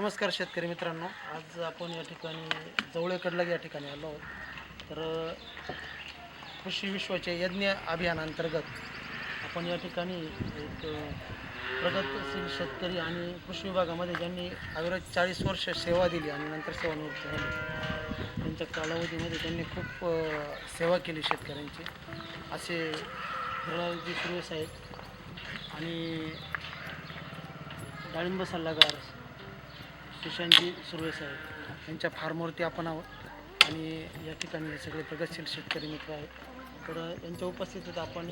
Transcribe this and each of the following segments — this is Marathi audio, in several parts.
नमस्कार शेतकरी मित्रांनो. आज आपण या ठिकाणी जवळेकडला या ठिकाणी आलो आहोत. तर कृषी विश्वाच्या यज्ञ अभियानांतर्गत आपण या ठिकाणी एक प्रगतशील शेतकरी आणि कृषी विभागामध्ये ज्यांनी अविरत चाळीस वर्ष सेवा दिली आणि नंतर सेवानिवृत्त झाली त्यांच्या कालावधीमध्ये त्यांनी खूप सेवा केली शेतकऱ्यांची. असे हिराजी सुरेश आहेत आणि डाळिंब सल्लागार किशनजी सुर्वे साहेब यांच्या फार्मवरती आपण आहोत. आणि या ठिकाणी हे सगळे प्रगतशील शेतकरी मित्र आहेत. तर यांच्या उपस्थितीत आपण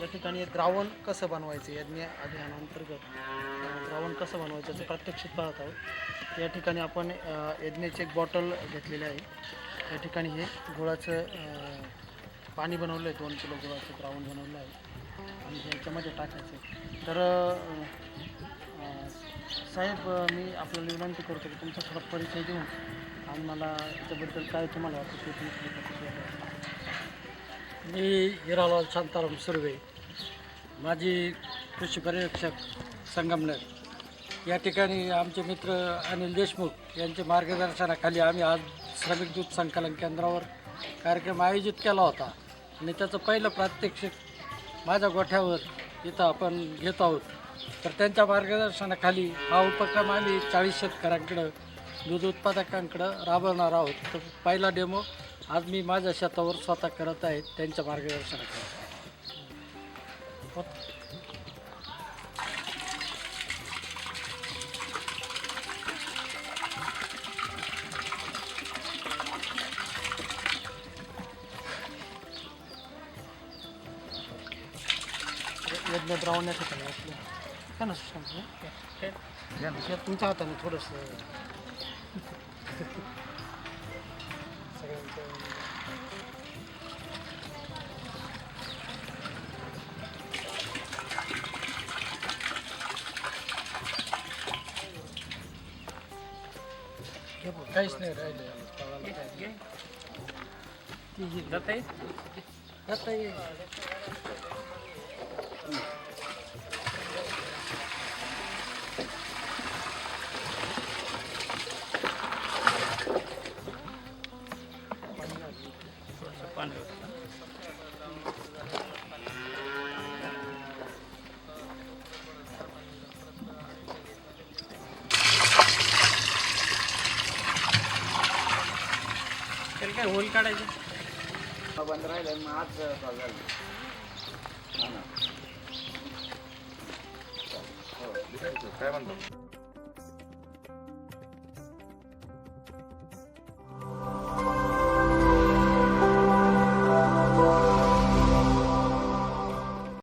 या ठिकाणी द्रावण कसं बनवायचं यज्ञ अभियानांतर्गत द्रावण कसं बनवायचं याचं प्रात्यक्षिक पाहत आहोत. या ठिकाणी आपण यज्ञेची यज्ञाची एक बॉटल घेतलेली आहे. या ठिकाणी हे गुळाचं पाणी बनवलं आहे दोन किलो गुळाचं द्रावण बनवलं आहे आणि हे याच्यामध्ये टाकायचं आहे. तर साहेब मी आपल्याला विनंती करतो की तुमचा थोडा परिचय देऊन आणि मला याच्याबद्दल काय तुम्हाला वाटतं ते तुम्ही मी हिरालाल शांताराम सुर्वे. माझी कृषी पर्यवेक्षक संगमनेर. या ठिकाणी आमचे मित्र अनिल देशमुख यांच्या मार्गदर्शनाखाली आम्ही आज श्रमिक दूध संकलन केंद्रावर कार्यक्रम आयोजित केला होता. आणि त्याचं पहिलं प्रात्यक्षिक माझ्या गोठ्यावर इथं आपण घेत आहोत. तर त्यांच्या मार्गदर्शनाखाली हा उपक्रम आम्ही चाळीस शेतकऱ्यांकडं दूध उत्पादकांकडं राबवणार आहोत. तर पहिला डेमो आज मी माझ्या शेतावर स्वतः करत आहे त्यांच्या मार्गदर्शनाखाली. यज्ञ द्रावण या ठिकाणी आपलं काय ना सुशांत हे तुमच्या हाताने थोडंसं सगळ्यांचं काहीच नाही राहिले जाता येईल त्याला काय होल काढायचं? बंद राहिलं मग आज चालू झालं काय म्हणतो